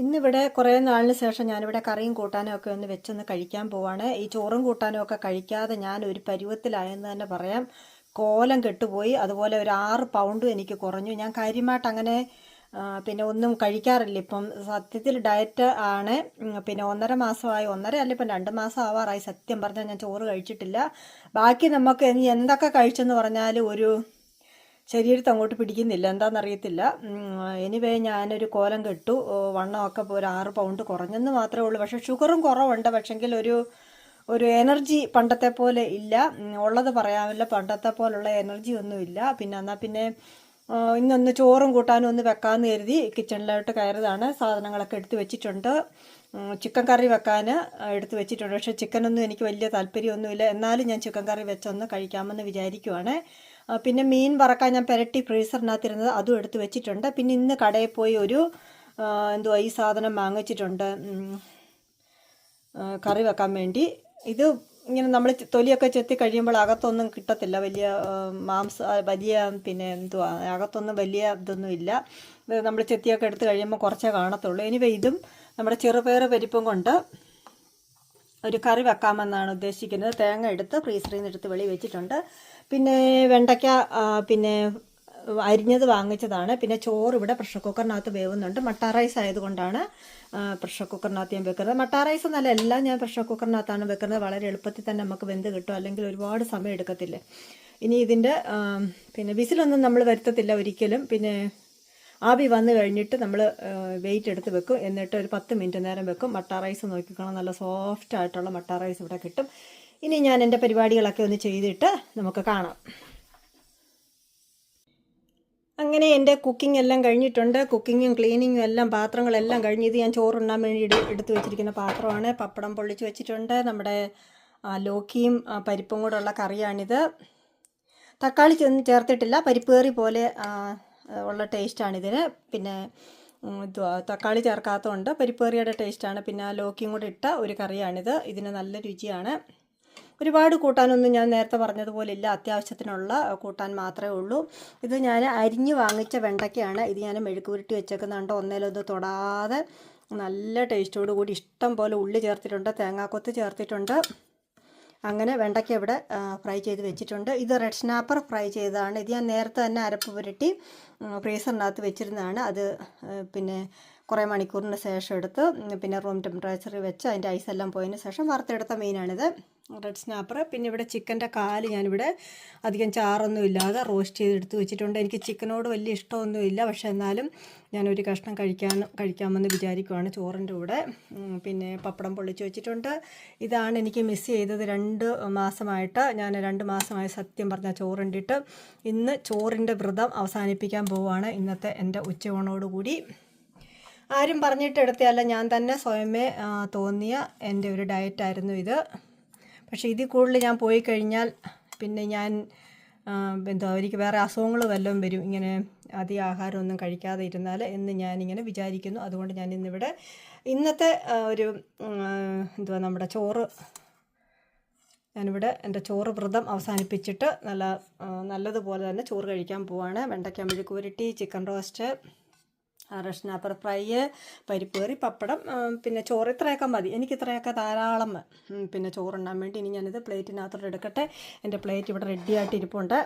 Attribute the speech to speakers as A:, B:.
A: ഇന്നിവിടെ കുറേ നാളിന് ശേഷം ഞാനിവിടെ കറിയും കൂട്ടാനും ഒക്കെ ഒന്ന് വെച്ചൊന്ന് കഴിക്കാൻ പോവാണ്. ഈ ചോറും കൂട്ടാനും ഒക്കെ കഴിക്കാതെ ഞാൻ ഒരു പരുവത്തിലായെന്ന് തന്നെ പറയാം. കോലം കെട്ടുപോയി. അതുപോലെ ഒരു ആറ് പൗണ്ടും എനിക്ക് കുറഞ്ഞു. ഞാൻ കാര്യമായിട്ട് അങ്ങനെ പിന്നെ ഒന്നും കഴിക്കാറില്ല. ഇപ്പം സത്യത്തിൽ ഡയറ്റ് ആണ്. പിന്നെ ഒന്നര മാസമായി. ഒന്നര അല്ല ഇപ്പം രണ്ട് മാസം ആവാറായി. സത്യം പറഞ്ഞാൽ ഞാൻ ചോറ് കഴിച്ചിട്ടില്ല. ബാക്കി നമുക്ക് എന്തൊക്കെ കഴിച്ചെന്ന് പറഞ്ഞാൽ ഒരു ശരീരത്ത് അങ്ങോട്ട് പിടിക്കുന്നില്ല. എന്താണെന്നറിയത്തില്ല എനിവേ ഞാനൊരു കോലം കെട്ടു. വണ്ണമൊക്കെ ഒരു ആറ് പൗണ്ട് കുറഞ്ഞെന്ന് മാത്രമേ ഉള്ളൂ. പക്ഷേ ഷുഗറും കുറവുണ്ട്. പക്ഷെങ്കിൽ ഒരു ഒരു എനർജി പണ്ടത്തെ പോലെ ഇല്ല. ഉള്ളത് പറയാമല്ല. പണ്ടത്തെ പോലുള്ള എനർജി ഒന്നുമില്ല. പിന്നെ എന്നാൽ പിന്നെ ഇന്നൊന്ന് ചോറും കൂട്ടാനും ഒന്ന് വെക്കാമെന്ന് കരുതി കിച്ചണിലോട്ട് കയറിയതാണ്. സാധനങ്ങളൊക്കെ എടുത്തു വെച്ചിട്ടുണ്ട്. ചിക്കൻ കറി വെക്കാൻ എടുത്ത് വെച്ചിട്ടുണ്ട്. പക്ഷേ ചിക്കനൊന്നും എനിക്ക് വലിയ താല്പര്യമൊന്നുമില്ല. എന്നാലും ഞാൻ ചിക്കൻ കറി വെച്ചൊന്ന് കഴിക്കാമെന്ന് വിചാരിക്കുവാണ്. പിന്നെ മീൻ വറക്കാൻ ഞാൻ പെരട്ടി ഫ്രീസറിനകത്തിരുന്നത് അതും എടുത്ത് വെച്ചിട്ടുണ്ട്. പിന്നെ ഇന്ന് കടയിൽ പോയി ഒരു എന്തുവാ ഈ സാധനം വാങ്ങിച്ചിട്ടുണ്ട്. കറി വെക്കാൻ വേണ്ടി. ഇത് ഇങ്ങനെ നമ്മൾ തൊലിയൊക്കെ ചെത്തി കഴിയുമ്പോൾ അകത്തൊന്നും കിട്ടത്തില്ല. വലിയ മാംസ വലിയ പിന്നെ എന്തുവാ അകത്തൊന്നും വലിയ ഇതൊന്നും ഇല്ല. നമ്മൾ ചെത്തിയൊക്കെ എടുത്ത് കഴിയുമ്പോൾ കുറച്ചേ കാണത്തുള്ളൂ. ഇനി ഇതും നമ്മുടെ ചെറുപയർ പരിപ്പും കൊണ്ട് ഒരു കറി വെക്കാമെന്നാണ് ഉദ്ദേശിക്കുന്നത്. തേങ്ങ എടുത്ത് ഫ്രീസറിൽ നിന്ന് എടുത്ത് വെളി വെച്ചിട്ടുണ്ട്. പിന്നെ വെണ്ടയ്ക്ക പിന്നെ അരിഞ്ഞത് വാങ്ങിച്ചതാണ്. പിന്നെ ചോറ് ഇവിടെ പ്രഷർ കുക്കറിനകത്ത് വേവുന്നുണ്ട്. മട്ട റൈസ് ആയതുകൊണ്ടാണ് പ്രഷർ കുക്കറിനകത്ത് ഞാൻ വെക്കുന്നത്. മട്ട റൈസ് എന്നല്ല എല്ലാം ഞാൻ പ്രഷർ കുക്കറിനകത്താണ് വെക്കുന്നത്. വളരെ എളുപ്പത്തിൽ തന്നെ നമുക്ക് വെന്ത് കിട്ടും. അല്ലെങ്കിൽ ഒരുപാട് സമയം എടുക്കത്തില്ലേ. ഇനി ഇതിന്റെ പിന്നെ വിസിലൊന്നും നമ്മൾ വരുത്തത്തില്ല ഒരിക്കലും. പിന്നെ ആവി വന്നു കഴിഞ്ഞിട്ട് നമ്മൾ വെയിറ്റ് എടുത്ത് വെക്കും. എന്നിട്ട് ഒരു പത്ത് മിനിറ്റ് നേരം വെക്കും. മട്ട റൈസ് നോക്കിക്കണം നല്ല സോഫ്റ്റ് ആയിട്ടുള്ള മട്ട റൈസ് ഇവിടെ കിട്ടും. ഇനി ഞാൻ എന്റെ പരിപാടികളൊക്കെ ഒന്ന് ചെയ്തിട്ട് നമുക്ക് കാണാം. അങ്ങനെ എന്റെ കുക്കിംഗ് എല്ലാം കഴിഞ്ഞിട്ടുണ്ട്. കുക്കിങ്ങും ക്ലീനിങ്ങും എല്ലാം പാത്രങ്ങളെല്ലാം കഴിഞ്ഞ് ഇത് ഞാൻ ചോറുണ്ണാൻ വേണ്ടി എടുത്തു വെച്ചിരിക്കുന്ന പാത്രമാണ്. പപ്പടം പൊള്ളിച്ച് വെച്ചിട്ടുണ്ട്. നമ്മുടെ ലോക്കിയും പരിപ്പും ഉള്ള കറിയാണിത്. തക്കാളി ചേർത്തിട്ടില്ല. പരിപ്പ് കറി പോലെ ഉള്ള ടേസ്റ്റാണിതിന് പിന്നെ തക്കാളി ചേർക്കാത്തതുകൊണ്ട് പരിപ്പേറിയുടെ ടേസ്റ്റാണ്. പിന്നെ ലോക്കിയും കൂടെ ഇട്ട ഒരു കറിയാണിത്. ഇതിന് നല്ല രുചിയാണ്. ഒരുപാട് കൂട്ടാനൊന്നും ഞാൻ നേരത്തെ പറഞ്ഞതുപോലെ ഇല്ല. അത്യാവശ്യത്തിനുള്ള കൂട്ടാൻ മാത്രമേ ഉള്ളൂ. ഇത് ഞാൻ അരിഞ്ഞ് വാങ്ങിച്ച വെണ്ടയ്ക്കയാണ്. ഇത് ഞാൻ മെഴുക്ക് പുരട്ടി വെച്ചേക്കുന്നുണ്ട്. ഒന്നേലൊന്ന് തൊടാതെ നല്ല ടേസ്റ്റോടു കൂടി ഇഷ്ടം പോലെ ഉള്ളി ചേർത്തിട്ടുണ്ട്. തേങ്ങാക്കൊത്ത് ചേർത്തിട്ടുണ്ട്. അങ്ങനെ വെണ്ടയ്ക്ക ഇവിടെ ഫ്രൈ ചെയ്ത് വെച്ചിട്ടുണ്ട്. ഇത് റെഡ് സ്നാപ്പർ ഫ്രൈ ചെയ്തതാണ്. ഇത് ഞാൻ നേരത്തെ തന്നെ അരപ്പ് പുരട്ടി ഫ്രീസറിനകത്ത് വെച്ചിരുന്നതാണ്. അത് പിന്നെ കുറേ മണിക്കൂറിന് ശേഷം എടുത്ത് പിന്നെ റൂം ടെമ്പറേച്ചറിൽ വെച്ച് അതിന്റെ ഐസെല്ലാം പോയതിന് ശേഷം വറുത്തെടുത്ത മീനാണിത്. റെഡ് സ്നാപ്പർ പിന്നെ ഇവിടെ ചിക്കന്റെ കാൽ ഞാനിവിടെ അധികം ചാറൊന്നും ഇല്ലാതെ റോസ്റ്റ് ചെയ്തെടുത്ത് വെച്ചിട്ടുണ്ട്. എനിക്ക് ചിക്കനോട് വലിയ ഇഷ്ടമൊന്നുമില്ല പക്ഷെ എന്നാലും ഞാനൊരു കഷ്ണം കഴിക്കാൻ കഴിക്കാമെന്ന് വിചാരിക്കുവാണ് ചോറിന്റെ കൂടെ. പിന്നെ പപ്പടം പൊള്ളിച്ച് വെച്ചിട്ടുണ്ട്. ഇതാണ് എനിക്ക് മിസ് ചെയ്തത് രണ്ട് മാസമായിട്ട്. ഞാൻ രണ്ട് മാസമായി സത്യം പറഞ്ഞ ചോറുണ്ടിട്ട് ഇന്ന് ചോറിന്റെ വ്രതം അവസാനിപ്പിക്കാൻ പോവുകയാണ് ഇന്നത്തെ എന്റെ ഉച്ചയൂണോടുകൂടി. ആരും പറഞ്ഞിട്ട് എടുത്തതല്ല. ഞാൻ തന്നെ സ്വയമേ തോന്നിയ എന്റെ ഒരു ഡയറ്റായിരുന്നു ഇത്. പക്ഷേ ഇതിൽ കൂടുതൽ ഞാൻ പോയി കഴിഞ്ഞാൽ പിന്നെ ഞാൻ എന്തോ എനിക്ക് വേറെ അസുഖങ്ങൾ വല്ലതും വരും. ഇങ്ങനെ അധിക ആഹാരമൊന്നും കഴിക്കാതെ ഇരുന്നാൽ എന്ന് ഞാനിങ്ങനെ വിചാരിക്കുന്നു. അതുകൊണ്ട് ഞാൻ ഇന്നിവിടെ ഇന്നത്തെ ഒരു എന്തുവാ നമ്മുടെ ചോറ് ഞാനിവിടെ എന്റെ ചോറ് വ്രതം അവസാനിപ്പിച്ചിട്ട് നല്ല നല്ലതുപോലെ തന്നെ ചോറ് കഴിക്കാൻ പോവാണ്. വെണ്ടയ്ക്ക മെഴുക്കുപുരട്ടി chicken roast red snapper fry പരിപ്പ് കറി പപ്പടം പിന്നെ ചോറ് ഇത്രയൊക്കെ മതി. എനിക്ക് ഇത്രയൊക്കെ ധാരാളം പിന്നെ ചോറുണ്ണാൻ വേണ്ടി ഇനി ഞാനിത് പ്ലേറ്റിനകത്തോട്ട് എടുക്കട്ടെ. എന്റെ പ്ലേറ്റ് ഇവിടെ റെഡിയായിട്ട് ഇരിപ്പുണ്ട്